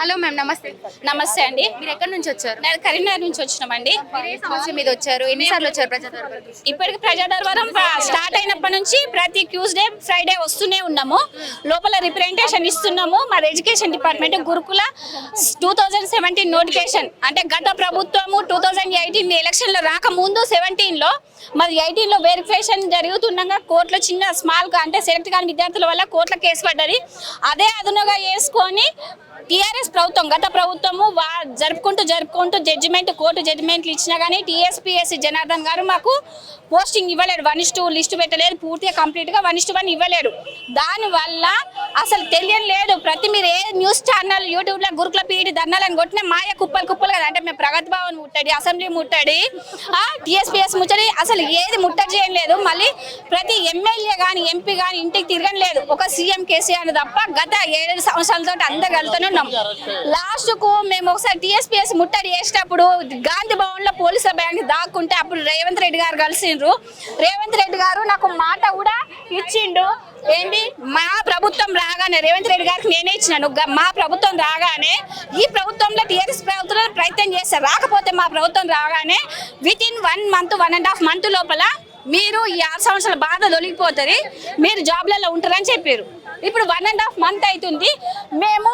Hello ma'am నమస్తే. నమస్తే అండి. మీరు ఎక్కడి నుంచి వచ్చారు? నేను కరీంనగర్ నుంచి వచ్చినామండి. ఏ సమస్య మీద వచ్చారు? ఎన్నిసార్లు వచ్చారు ప్రజా దర్బార్కి? ఇప్పటికి ప్రజా దర్బారం స్టార్ట్ అయినప్పటి నుంచి ప్రతి ట్యూస్డే ఫ్రైడే వస్తూనే ఉన్నాము. లోపల రిప్రజెంటేషన్ ఇస్తున్నాము. మరి education department Gurukula two thousand seventeen notification. అంటే గత ప్రభుత్వము టూ థౌజండ్ ఎయిటీన్ ఎలక్షన్లో రాకముందు సెవెంటీన్లో మరి ఎయిటీన్లో వెరిఫికేషన్ జరుగుతుండగా కోర్టులో చిన్న స్మాల్ అంటే సెలెక్ట్ కాని విద్యార్థుల వల్ల కోర్టులో కేసు పడ్డది. అదే అదునుగా వేసుకొని టీఆర్ఎస్ ప్రభుత్వం గత ప్రభుత్వము వా జరుపుకుంటూ జరుపుకుంటూ జడ్జిమెంట్ కోర్టు జడ్జిమెంట్లు ఇచ్చినా కానీ టీఎస్పీఎస్సీ జనార్దన్ గారు మాకు పోస్టింగ్ ఇవ్వలేడు వన్ ఇస్ టూ లిస్ట్ పెట్టలేదు పూర్తిగా కంప్లీట్గా వన్ ఇస్ వన్ ఇవ్వలేడు దానివల్ల అసలు తెలియని లేదు. ప్రతి మీరు ఏ న్యూస్ ఛానల్ యూట్యూబ్లో గురుకుల పీడి ధర్నాలను కొట్టిన మాయ కుప్పలు కుప్పలు కదా. అంటే మేము ప్రగతి భవన్ ముట్టడి అసెంబ్లీ ముట్టడి టీఎస్పీఎస్ ముట్టడి అసలు ఏది ముట్టడి చేయడం లేదు. మళ్ళీ ప్రతి ఎమ్మెల్యే కానీ ఎంపీ కానీ ఇంటికి తిరగని లేదు. ఒక సీఎం కేసీఆర్ తప్ప గత ఏడు సంవత్సరాలతో అందరు వెళ్తూనే చేస్తున్నాం లాస్ట్కు మేము ఒకసారి టీఎస్పీఎస్ ముట్టడి చేసేటప్పుడు గాంధీ భవన్లో పోలీసుల బ్యాంక్ దాక్కుంటే అప్పుడు రేవంత్ రెడ్డి గారు కలిసిండ్రు. రేవంత్ రెడ్డి గారు నాకు మాట కూడా ఇచ్చిండు. ఏంటి? మా ప్రభుత్వం రాగానే రేవంత్ రెడ్డి గారికి నేనే ఇచ్చినాను మా ప్రభుత్వం రాగానే ఈ ప్రభుత్వంలో టీఆర్ఎస్ ప్రభుత్వం ప్రయత్నం చేస్తారు రాకపోతే మా ప్రభుత్వం రాగానే within one month one and half month లోపల మీరు ఈ ఆరు సంవత్సరాల బాధ తొలగిపోతుంది. మీరు జాబ్లలో ఉంటారని చెప్పారు ఇప్పుడు వన్ అండ్ హాఫ్ మంత్ అవుతుంది. మేము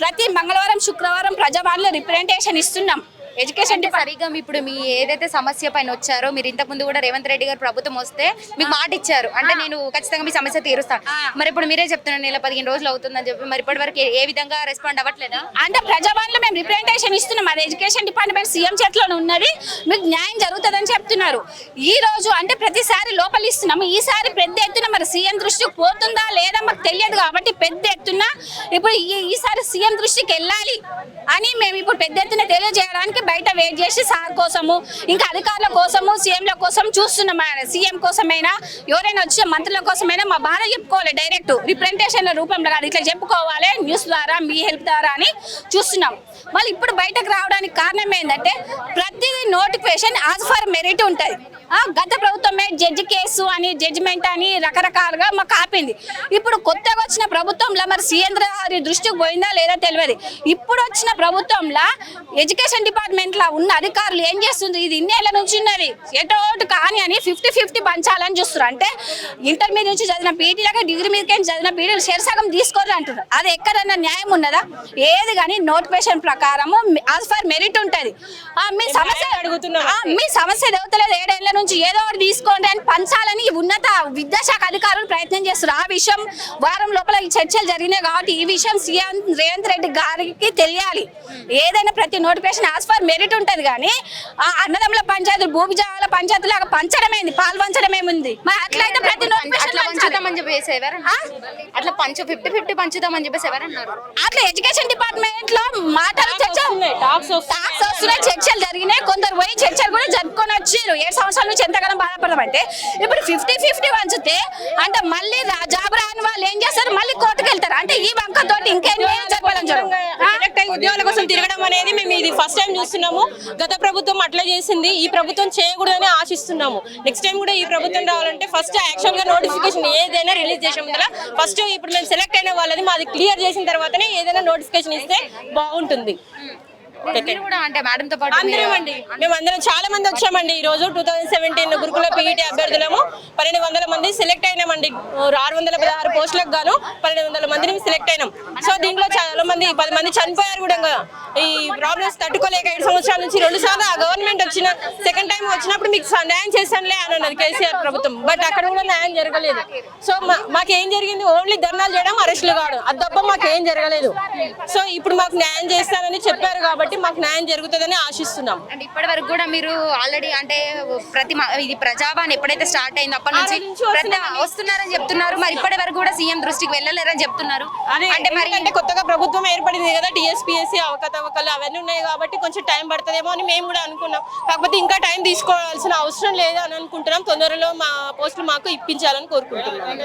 ప్రతి మంగళవారం శుక్రవారం ప్రజావాణిలో రిప్రజెంటేషన్ ఇస్తున్నాం. ఎడ్యుకేషన్ సరిగ్గా ఇప్పుడు మీ ఏదైతే సమస్య పైన వచ్చారో మీరు ఇంతకు ముందు కూడా రేవంత్ రెడ్డి గారు ప్రభుత్వం వస్తే మీకు మాట ఇచ్చారు. అంటే నేను ఖచ్చితంగా మీ సమస్య తీరుస్తాను మరి ఇప్పుడు మీరే చెప్తున్నారు నెల పదిహేను రోజులు అవుతుందని చెప్పి. మరి ఇప్పటి వరకు ఏ- విధంగా రెస్పాండ్ అవ్వట్లేదా? అంటే ప్రజావాణిలో మేము రిప్రజెంటేషన్ ఇస్తున్నాం. అది ఎడ్యుకేషన్ డిపార్ట్మెంట్ సీఎం చేతిలో ఉన్నది. మీకు న్యాయం జరుగుతుందని చెప్తున్నారు. ఈ రోజు అంటే ప్రతిసారి లోపల ఇస్తున్నాము. ఈసారి పెద్ద ఎత్తున మరి సీఎం దృష్టికి పోతుందా లేదా మాకు తెలియదు కాబట్టి పెద్ద ఎత్తున ఇప్పుడు ఈ- ఈసారి సీఎం దృష్టికి వెళ్ళాలి అని మేము ఇప్పుడు పెద్ద ఎత్తున తెలియజేయడానికి బయట వెయిట్ చేసి సార్ కోసము ఇంకా అధికారుల కోసము సీఎంల కోసం చూస్తున్నాం సీఎం కోసమైనా ఎవరైనా వచ్చే మంత్రుల కోసమైనా మా బాధ చెప్పుకోవాలి డైరెక్ట్ రిప్రజెంటేషన్ల రూపంలో కాదు ఇట్లా చెప్పుకోవాలి న్యూస్ ద్వారా మీ హెల్ప్ ద్వారా అని చూస్తున్నాం. మళ్ళీ ఇప్పుడు బయటకు రావడానికి కారణం ఏంటంటే ప్రతిదీ నోటిఫికేషన్ యాజ్ ఫర్ మెరిట్ ఉంటుంది. గత ప్రభుత్వమే జడ్జి కేసు అని జడ్జిమెంట్ అని రకరకాలుగా మాకు ఆపింది. ఇప్పుడు కొత్తగా వచ్చిన ప్రభుత్వంలో మరి సీఎంద్ర గారి దృష్టికి పోయిందా లేదా తెలియదు. ఇప్పుడు వచ్చిన ప్రభుత్వంలో ఎడ్యుకేషన్ డిపార్ట్మెంట్లో ఉన్న అధికారులు ఏం చేస్తుంది? ఇది ఇన్నేళ్ళ నుంచి ఉన్నది. ఎటో కాని కానీ అని ఫిఫ్టీ ఫిఫ్టీ పంచాలని చూస్తున్నారు. అంటే ఇంటర్మీడియట్ నుంచి చదివిన పీటీలాగా డిగ్రీ మీదకి చదివిన పీటీలు సగం తీసుకోరు అంటారు అది ఎక్కడన్నా న్యాయం ఉన్నదా? ఏది కానీ నోటిఫికేషన్ ప్రకారము యాజ్ ఫర్ మెరిట్ ఉంటుంది. మీ సమస్య మీ సమస్య దేవతలేదు ఏడేళ్ళ నుంచి ఏదో ఒకటి తీసుకోండి అని పంచాలని ఉన్నత విద్యాశాఖ అధికారులు ప్రయత్నం చేస్తారు ఆ విషయం వారం లోపల ఈ చర్చలు జరిగినాయి కాబట్టి ఈ విషయం సీఎం రేవంత్ రెడ్డి గారికి తెలియాలి. ఏదైనా ప్రతి నోటిఫికేషన్ యాజ్ ఫర్ మెరిట్ ఉంటది కానీ ఆ అన్నదమ్ముల పంచాయతీలు భూమిజాల పంచాయతీ లాగా పంచడమేంది పాలు పంచడమేముంది. మరి అట్లయితే ప్రతి. పంచుతామని చెప్పేసి అట్లా పంచు ఫిఫ్టీ ఫిఫ్టీ పంచుతామని చెప్పేసి ఎవరన్నారు? అట్లా ఎడ్యుకేషన్ డిపార్ట్మెంట్లో మాటలు చర్చ వస్తున్నాయి, talks వస్తున్నాయి. టాక్స్ వస్తున్నాయి. చర్చలు జరిగినాయి కొందరు పోయి చర్చలు కూడా జరుపుకొని వచ్చారు ఏడు సంవత్సరాల నుంచి ఎంతగానో బాధపడమంటే ఇప్పుడు ఫిఫ్టీ ఫిఫ్టీ వంచితే అంటే మళ్ళీ జాబ్ రాని వాళ్ళు ఏం చేస్తారు? మళ్ళీ కోర్టుకు వెళ్తారు అంటే ఈ వంకతోటి ఇంకేం చెప్పాలని అయ్యి ఉద్యోగాల కోసం తిరగడం అనేది మేము ఇది ఫస్ట్ టైం చూస్తున్నాము. గత ప్రభుత్వం అట్లా చేసింది. ఈ ప్రభుత్వం చేయకూడదని ఆశిస్తున్నాము. నెక్స్ట్ టైం కూడా ఈ ప్రభుత్వం రావాలంటే ఫస్ట్ యాక్చువల్గా నోటిఫికేషన్ ఏదైనా రిలీజ్ చేసే ముందర ఫస్ట్ ఇప్పుడు మేము సెలెక్ట్ అయిన వాళ్ళది మాది క్లియర్ చేసిన తర్వాతనే ఏదైనా నోటిఫికేషన్ ఇస్తే బాగుంటుంది. మేము అందరం చాలా మంది వచ్చామండి. ఈ రోజు two thousand seventeen Gurukula PET అభ్యర్థులము. పన్నెండు వందల మంది సెలెక్ట్ అయినామండి ఆరు వందల పదహారు పోస్టులకు గాను పన్నెండు వందల మందిని సెలెక్ట్ అయినాం. సో దీంట్లో చాలా మంది పది మంది చనిపోయారు కూడా. ఈ ప్రాబ్లమ్స్ తట్టుకోలేక ఐదు సంవత్సరాల నుంచి రెండు సార్లు ఆ గవర్నమెంట్ వచ్చిన సెకండ్ టైం వచ్చినప్పుడు మీకు న్యాయం చేశానులే అని అన్నది కేసీఆర్ ప్రభుత్వం. బట్ అక్కడ కూడా న్యాయం జరగలేదు. సో మాకేం జరిగింది? ఓన్లీ ధర్నాలు చేయడం అరెస్టులు కావడం. అది తప్ప మాకేం జరగలేదు. సో ఇప్పుడు మాకు న్యాయం చేస్తానని చెప్పారు కాబట్టి మాకు న్యాయం జరుగుతుందని ఆశిస్తున్నాం. అంటే ఇప్పటి వరకు కూడా మీరు ఆల్రెడీ అంటే ప్రతి ఇది ప్రజావాణి ఎప్పుడైతే స్టార్ట్ అయిందో అప్పటి నుంచి వస్తున్నారని చెప్తున్నారు. మరి ఇప్పటి వరకు కూడా సీఎం దృష్టికి వెళ్ళలేరని చెప్తున్నారు. అంటే మరి అంటే కొత్తగా ప్రభుత్వం ఏర్పడింది కదా టీఎస్పీఎస్సీ అవకతవకలు అవన్నీ ఉన్నాయి కాబట్టి కొంచెం టైం పడుతుందేమో అని మేము కూడా అనుకున్నాం. కాకపోతే ఇంకా టైం తీసుకోవాల్సిన అవసరం లేదు అని అనుకుంటున్నాం. తొందరలో మా పోస్టులు మాకు ఇప్పించాలని కోరుకుంటున్నాం.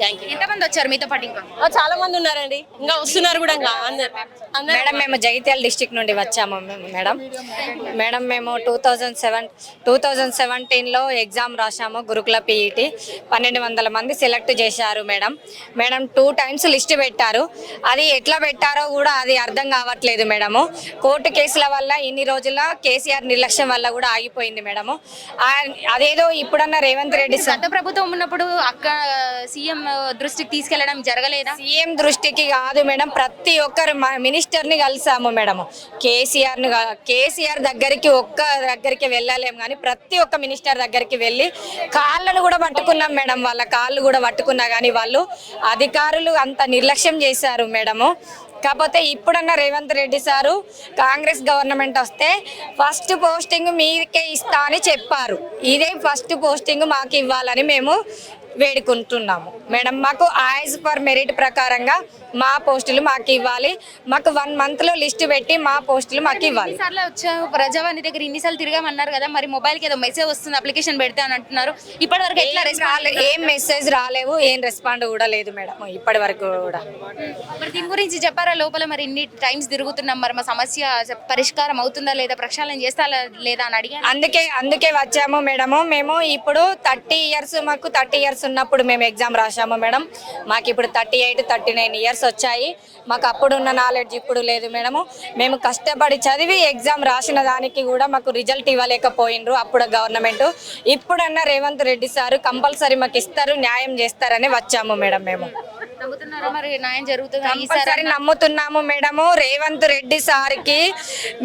థ్యాంక్ యూ ఎంతమంది వచ్చారు మీతో పాటు ఇంకా? చాలా మంది ఉన్నారండి. ఇంకా వస్తున్నారు కూడా ఇంకా అందరు. అందరు మేడం మేము జగిత్యాల డిస్టిక్ నుండి వచ్చాము మేడం మేడం మేము two thousand seven two thousand సెవెంటీన్లో ఎగ్జామ్ రాసాము గురుకుల పీఈటీ పన్నెండు వందల మంది సెలెక్ట్ చేశారు madam madam two times list పెట్టారు. అది ఎట్లా పెట్టారో కూడా అది అర్థం కావట్లేదు మేడము కోర్టు కేసుల వల్ల ఇన్ని రోజుల కేసీఆర్ నిర్లక్ష్యం వల్ల కూడా ఆగిపోయింది మేడము అదేదో ఇప్పుడన్నా రేవంత్ రెడ్డి ప్రభుత్వం ఉన్నప్పుడు అక్క సీఎం దృష్టికి తీసుకెళ్ళడం జరగలేదా? సీఎం దృష్టికి కాదు మేడం. ప్రతి ఒక్కరు మినిస్టర్ని కలిసాము మేడం కేసీఆర్ కేసీఆర్ దగ్గరికి ఒక్క దగ్గరికి వెళ్ళలేము కానీ ప్రతి ఒక్క మినిస్టర్ దగ్గరికి వెళ్ళి కాళ్ళను కూడా పట్టుకున్నాం మేడం. వాళ్ళ కాళ్ళు కూడా పట్టుకున్నా కానీ వాళ్ళు అధికారులు అంత నిర్లక్ష్యం చేశారు మేడము. కాకపోతే ఇప్పుడున్న రేవంత్ రెడ్డి సారు కాంగ్రెస్ గవర్నమెంట్ వస్తే ఫస్ట్ పోస్టింగ్ మీకే ఇస్తా అని చెప్పారు. ఇదే ఫస్ట్ పోస్టింగ్ మాకు ఇవ్వాలని మేము వేడుకుంటున్నాము. మేడం మాకు యాజ్ పర్ మెరిట్ ప్రకారంగా మా పోస్టులు మాకు ఇవ్వాలి. మాకు వన్ మంత్లో లిస్ట్ పెట్టి మా పోస్టులు మాకు ఇవ్వాలి. వచ్చాము ప్రజావాణి దగ్గర ఇన్నిసార్లు తిరిగామన్నారు కదా మరి మొబైల్కి ఏదో మెసేజ్ వస్తుంది అప్లికేషన్ పెడితే అని అంటున్నారు. ఇప్పటి వరకు ఎట్లా ఏం రాలే ఏం మెసేజ్ రాలేవు ఏం రెస్పాండ్ కూడా లేదు మేడం ఇప్పటి వరకు కూడా మరి దీని గురించి చెప్పారా లోపల మరి ఇన్ని టైమ్స్ తిరుగుతున్నాం మరి మా సమస్య పరిష్కారం అవుతుందా లేదా ప్రక్షాళన చేస్తా లేదా అని అడిగాను. అందుకే అందుకే వచ్చాము మేడము. మేము ఇప్పుడు థర్టీ ఇయర్స్ మాకు థర్టీ ఇయర్స్ ఉన్నప్పుడు మేము ఎగ్జామ్ రాసాము మేడం. మాకు ఇప్పుడు thirty eight thirty nine years వచ్చాయి. మాకు అప్పుడు ఉన్న నాలెడ్జ్ ఇప్పుడు లేదు మేడము మేము కష్టపడి చదివి ఎగ్జామ్ రాసిన దానికి కూడా మాకు రిజల్ట్ ఇవ్వలేకపోయినరు అప్పుడు గవర్నమెంట్ ఇప్పుడన్నా రేవంత్ రెడ్డి సార్ కంపల్సరీ మాకు ఇస్తారు న్యాయం చేస్తారని వచ్చాము మేడం మేము. నమ్ముతున్నారా మరి న్యాయం జరుగుతుంది? కంపల్సరీ నమ్ముతున్నాము మేడము. రేవంత్ రెడ్డి సార్కి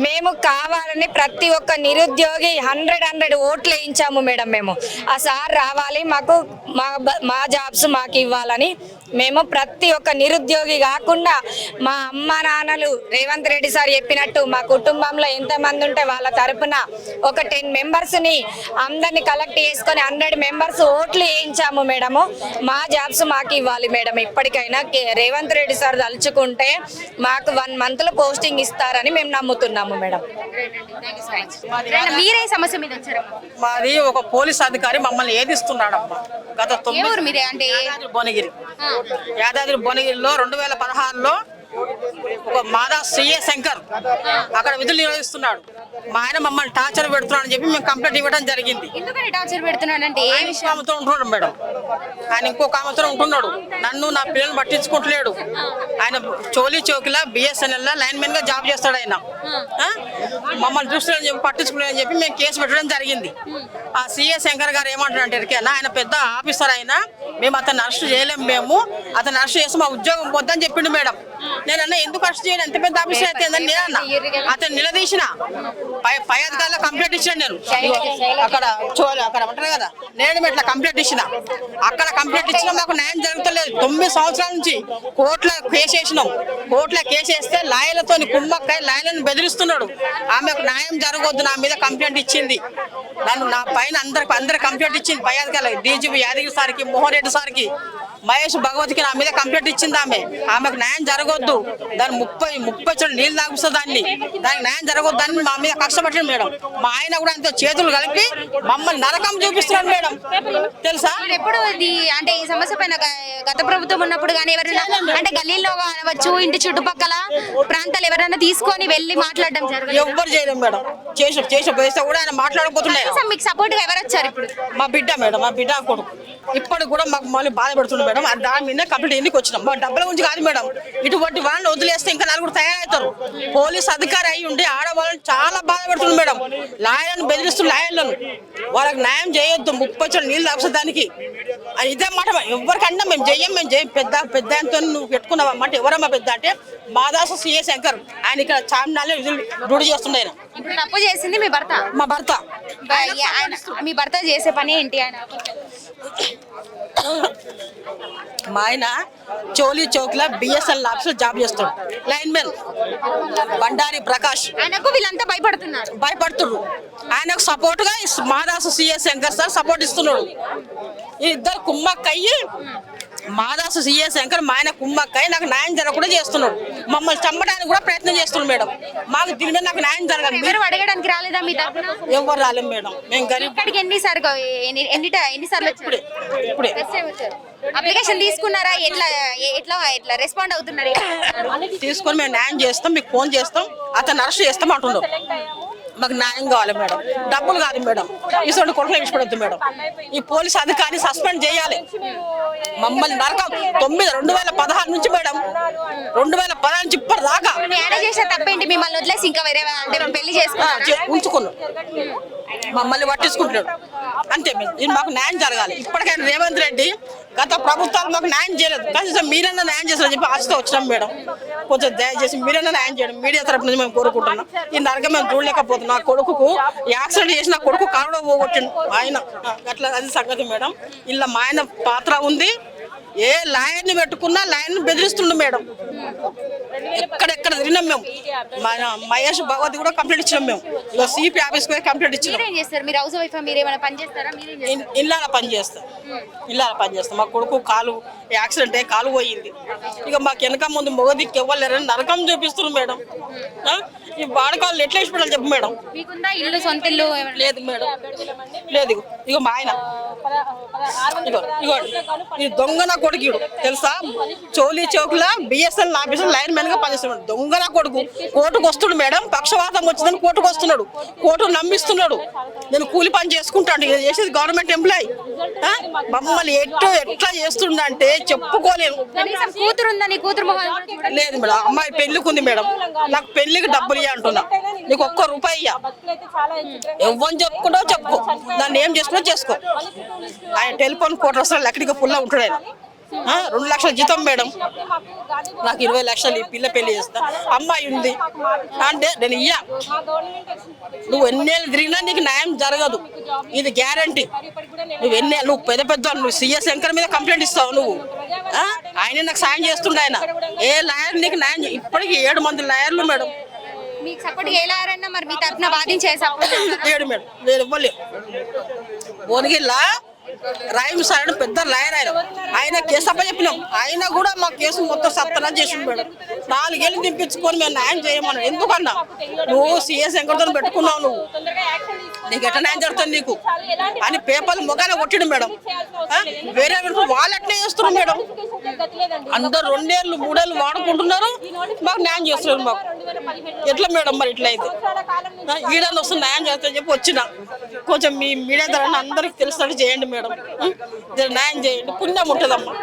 మేము కావాలని ప్రతి ఒక్క నిరుద్యోగి హండ్రెడ్ హండ్రెడ్ ఓట్లు వేయించాము మేడం మేము. ఆ సార్ రావాలి మాకు మా మా జాబ్స్ మాకు ఇవ్వాలని మేము ప్రతి ఒక్క నిరుద్యోగి కాకుండా మా అమ్మ నాన్నలు రేవంత్ రెడ్డి సార్ చెప్పినట్టు మా కుటుంబంలో ఎంతమంది ఉంటే వాళ్ళ తరపున ఒక టెన్ మెంబర్స్ని అందరిని కలెక్ట్ చేసుకొని హండ్రెడ్ మెంబర్స్ ఓట్లు వేయించాము మేడము. మా జాబ్స్ మాకు ఇవ్వాలి మేడం ఇప్పటికైనా కే- రేవంత్ రెడ్డి సార్ తలుచుకుంటే మాకు వన్ మంత్లో పోస్టింగ్ ఇస్తారని మేము నమ్ముతున్నాము మేడం. మీరే సమస్య మీద మాది ఒక పోలీస్ అధికారి మమ్మల్ని ఏదిస్తున్నాడమ్మా? గత తొమ్మిది భువనగిరి. యాదాద్రి భువనగిరిలో రెండు వేల పదహారులో ఒక మాదా సిఏ శంకర్. అక్కడ విధులు నిర్వహిస్తున్నాడు. మా ఆయన మమ్మల్ని టార్చర్ పెడుతున్నాడు అని చెప్పి మేము కంప్లైంట్ ఇవ్వడం జరిగింది. ఎందుకని టార్చర్ పెడుతున్నాడు అంటే ఏ ఇంకో ఆమెతో ఉంటున్నాడు మేడం. ఆయన ఇంకొక ఆమెతో ఉంటున్నాడు. నన్ను నా పిల్లల్ని పట్టించుకుంటలేడు. ఆయన చోలీ చౌకిలా బిఎస్ఎన్ఎల్ లైన్ మెన్గా జాబ్ చేస్తాడు ఆయన? మమ్మల్ని చూస్తున్నాడని చెప్పి పట్టించుకున్నాడని చెప్పి మేము కేసు పెట్టడం జరిగింది. ఆ సిఏ శంకర్ గారు ఏమంటారంటే ఎరికైనా ఆయన పెద్ద ఆఫీసర్ అయినా మేము అతన్ని అరెస్ట్ చేయలేము మేము. అతన్ని అరెస్ట్ చేసి మా ఉద్యోగం వద్దని చెప్పిండు మేడం. నేను అన్న ఎందుకు అరెస్ట్ చేయను? ఎంత పెద్ద ఆఫీసర్ అయితే నేను అన్న అతను నిలదీసిన. పై పై అధికారులు కంప్లైంట్ ఇచ్చిన నేను. అక్కడ చూడాలి అక్కడ ఉంటారు కదా? నేను ఇట్లా కంప్లైంట్ ఇచ్చిన. అక్కడ కంప్లైంట్ ఇచ్చిన మాకు న్యాయం జరుగుతలేదు. తొమ్మిది సంవత్సరాల నుంచి కోర్టుల కేసు వేసినాం. కోర్టుల కేసు వేస్తే లాయర్లతో కుమ్మక్కై లాయర్లను బెదిరిస్తున్నాడు. ఆమెకు న్యాయం జరగవద్దు నా మీద కంప్లైంట్ ఇచ్చింది. నన్ను నా పైన అందరికి అందరు కంప్లైంట్ ఇచ్చింది పై అధికారులు డీజీపీ యాదగిరి సార్కి మోహన్ రెడ్డి సార్కి. మహేష్ భగవత్కి నా మీద కంప్లైంట్ ఇచ్చింది ఆమె. ఆమెకు న్యాయం జరగొద్దు. దాని ముప్పై ముప్పై చెడు నీళ్ళు తాగుస్తుంది దాన్ని. దానికి న్యాయం జరగొద్దు అని మా మీద కష్టపట్టింది మేడం. మా ఆయన కూడా అంతే చేతులు కలిపి మమ్మల్ని నరకం చూపిస్తున్నాడు మేడం. తెలుసా? ఎప్పుడు అంటే ఈ సమస్య పైన గత ప్రభుత్వం ఉన్నప్పుడు కానీ ఎవరైనా అంటే గల్లీలో కావచ్చు ఇంటి చుట్టుపక్కల ప్రాంతాలు ఎవరైనా తీసుకొని వెళ్ళి మాట్లాడడం ఎవ్వరు చేయలేం మేడం. చేసి చేసి వేస్తే కూడా ఆయన మాట్లాడకపోతున్నాయి మీకు సపోర్ట్గా ఎవరు వచ్చారు ఇప్పుడు? మా బిడ్డ మేడం మా బిడ్డ కొడుకు. ఇప్పుడు కూడా మాకు మళ్ళీ బాధ పెడుతుంది మేడం దాని మీద కంప్లీట్ ఎందుకు వచ్చినాం? మా డబ్బుల గురించి కాదు మేడం. ఇటువంటి వాళ్ళని వదిలేస్తే ఇంకా నలుగురు తయారవుతారు. పోలీస్ అధికారి అయి ఉండి ఆడవాళ్ళని చాలా బాధ పెడుతుంది మేడం. లాయర్లను బెదిరిస్తున్న లాయర్లను. వాళ్ళకి న్యాయం చేయొద్దు. ముప్పై నీళ్ళు తాగుతుంది దానికి. ఇదే మాట ఎవరికన్నా మేము చెయ్యం మేము చేయం పెద్ద పెద్ద ఆయనతో నువ్వు పెట్టుకున్నావు అంటే ఎవరమ్మా పెద్ద అంటే మాదాసు సిఏ శంకర్. ఆయన ఇక్కడ చార్మినార్లో డ్యూటీ చేస్తుండే ఆయన. ఇప్పుడు తప్పు చేసింది మీ భర్త? మా భర్త. మీ భర్త చేసే పని ఏంటి ఆయన? మా ఆయన చోలీ చౌక్లో బిఎస్ఎల్ ఆఫీస్లో జాబ్ చేస్తాడు. Line men Bandari Prakash. ఆయనకు వీళ్ళంతా భయపడుతున్నారు. భయపడుతుడు ఆయనకు సపోర్ట్గా Madasu CS Shankar sir support ఇస్తున్నాడు. ఇద్దరు కుమ్మక్కయ్యి మాదాసు సీఏ శంకర్ మా ఆయన కుమ్మక్కై నాకు న్యాయం జరగకుండా చేస్తున్నాడు. మమ్మల్ని చంపడానికి కూడా ప్రయత్నం చేస్తున్నాడు మేడం. మాకు దీని మీద నాకు న్యాయం జరగాలి. మీరు అడగడానికి రాలేదా మీ తరఫున ఎవరు రాలేం మేడం. మేము గరీబ్ ఇక్కడికి ఎన్నిసార్లు ఎన్ని ఎన్ని ఎన్నిసార్లు వచ్చారు? ఇప్పుడే అప్లికేషన్ తీసుకున్నారా? ఎట్లా ఎట్లా ఎట్లా రెస్పాండ్ అవుతున్నారు? తీసుకొని మేము న్యాయం చేస్తాం మీకు ఫోన్ చేస్తాం అతను అరెస్ట్ చేస్తాం అంటున్నాం మాకు న్యాయం కావాలి మేడం. డబ్బులు కాదు మేడం. ఇటువంటి కొడుకులు విడిచిపెడద్దు మేడం. ఈ పోలీస్ అధికారిని సస్పెండ్ చేయాలి. మమ్మల్ని నరకం. తొమ్మిది రెండు వేల పదహారు నుంచి మేడం. రెండు వేల పదహారు నుంచి ఇప్పటిదాకా. మీ ఆయన చేసిన తప్పేంటి? మిమ్మల్ని వదిలేసి ఇంకా వేరే అంటే మేము పెళ్ళి చేసుకున్నాం ఉంచుకున్నాం. మమ్మల్ని పట్టించుకుంటున్నాడు. అంతే మాకు న్యాయం జరగాలి. ఇప్పటికైనా రేవంత్ రెడ్డి గత ప్రభుత్వాలు మాకు న్యాయం చేయలేదు. కనీసం మీరన్నా న్యాయం చేస్తారని చెప్పి ఆశతో వచ్చినాం మేడం. కొంచెం దయచేసి మీరన్నా న్యాయం చేయడం. మీడియా తరపు నుంచి మేము కోరుకుంటున్నాం. ఈ నరకం మేము చూడలేకపోతున్నాం. నా కొడుకుకు యాక్సిడెంట్ చేసి నా కొడుకు కారులో పోగొట్టిండు. ఆయన అట్లా అది సంగతి మేడం. ఇలా మా ఆయన పాత్ర ఉంది. ఏ లాయర్ని పెట్టుకున్నా లాయర్ని బెదిరిస్తుండు మేడం. ఎక్కడెక్కడ తిరిగినాం మేము? మన మహేష్ భగవతి కూడా కంప్లీట్ ఇచ్చినాం మేము. ఇక సిపి ఆఫీస్కి పోయి కంప్లీట్ ఇచ్చినాం. మీరేం చేస్తారు? మీరు హౌస్ వైఫ్? మీరు ఏమైనా పని చేస్తారా? మీరేం చేస్తారు? ఇన్- ఇల్లాల పని చేస్తాం. ఇల్లాల పని చేస్తాం. మా కొడుకు కాలు యాక్సిడెంట్ అయ్యి కాలు పోయింది. ఇక మాకు వెనక ముందు మొగదికి ఇవ్వలేరని నరకం చూపిస్తున్నారు మేడం. ఆ? ఈ వాడకాలు ఎట్లా ఇష్టపడాలి చెప్పు మేడం. మీకుందా? ఇల్లు సొంత ఇల్లు ఏమైనా? లేదు మేడం. లేదు ఇగో. ఇగో మా ఆయన. ఇగో ఇగో ఈ దొంగన కొడుకుడు తెలుసా? చౌలీ చౌక్లా బిఎస్ఎల్ ఆఫీసర్ లైన్ మ్యాన్గా పనిచేస్తున్నాడు. దొంగన కొడుకు. కోర్టుకు వస్తున్నాడు మేడం. పక్షవాతం వచ్చిందని కోర్టుకు వస్తున్నాడు కోర్టు నమ్మిస్తున్నాడు. నేను కూలి పని చేసుకుంటాను. ఇది చేసేది గవర్నమెంట్ ఎంప్లాయ్. మమ్మల్ని ఎట్టు ఎట్లా చేస్తుండంటే చెప్పుకోలేను. కూతురు. లేదు మేడం. అమ్మాయి పెళ్ళికి ఉంది మేడం. నాకు పెళ్ళికి డబ్బులు ఇయ్య అంటున్నా. నీకు ఒక్క రూపాయి ఇయ్య. ఎవరిని చెప్పుకుంటావు చెప్పుకో దాన్ని ఏం చేసుకున్నా చేసుకో. ఆయన టెలిఫోన్ కోటర్ వస్తాడు లక్కడిగా ఫుల్లా ఉంటాడు ఆయన. రెండు లక్షల జీతం మేడం. నాకు ఇరవై లక్షలు ఈ పిల్ల పెళ్ళి చేస్తా. అమ్మాయి ఉంది. అంటే నేను ఇయ్య. నువ్వు ఎన్నేళ్ళు తిరిగినా నీకు న్యాయం జరగదు. ఇది గ్యారంటీ నువ్వు ఎన్నే నువ్వు పెద్ద పెద్ద నువ్వు సిఎస్ శంకర్ మీద కంప్లైంట్ ఇస్తావు నువ్వు? ఆయన నాకు సాయం చేస్తుండే ఆయన. ఏ లాయర్ నీకు న్యాయం ఇప్పటికి ఏడు మంది లాయర్లు మేడం. మీకు సపోర్ట్ ఎలా మరి మీ తరఫున వాదించే సపోర్ట్ ఏడు మేడం. నేను ఇవ్వలే భువనగిరిలా రాయం సార్ పెద్ద లాయర్ ఆయన. ఆయన కేసు చెప్పినాం ఆయన కూడా మా కేసు మొత్తం సత్తనా చేసిండు మేడం. నాలుగేళ్ళు దింపించుకొని మేము న్యాయం చేయమను ఎందుకన్నా? నువ్వు సిఎస్ వెంకటతో పెట్టుకున్నావు నువ్వు. నీకు ఎట్లా న్యాయం జరుగుతుంది నీకు? అని పేపర్లు మొగానే కొట్టిడు మేడం. వేరే వాళ్ళు వాళ్ళు అట్లే చేస్తున్నారు మేడం. అందరు రెండేళ్ళు మూడేళ్ళు వాడుకుంటున్నారు. మాకు న్యాయం చేస్తున్నారు మాకు. ఎట్లా మేడం మరి ఇట్లా అయితే? ఈడని వస్తుంది న్యాయం చేస్తా చెప్పి వచ్చిన. కొంచెం మీ మీడియా ద్వారా అందరికి తెలిసినట్టు చేయండి మేడం. న్యాయం చేయండి. పుణ్యం ఉంటుందమ్మా.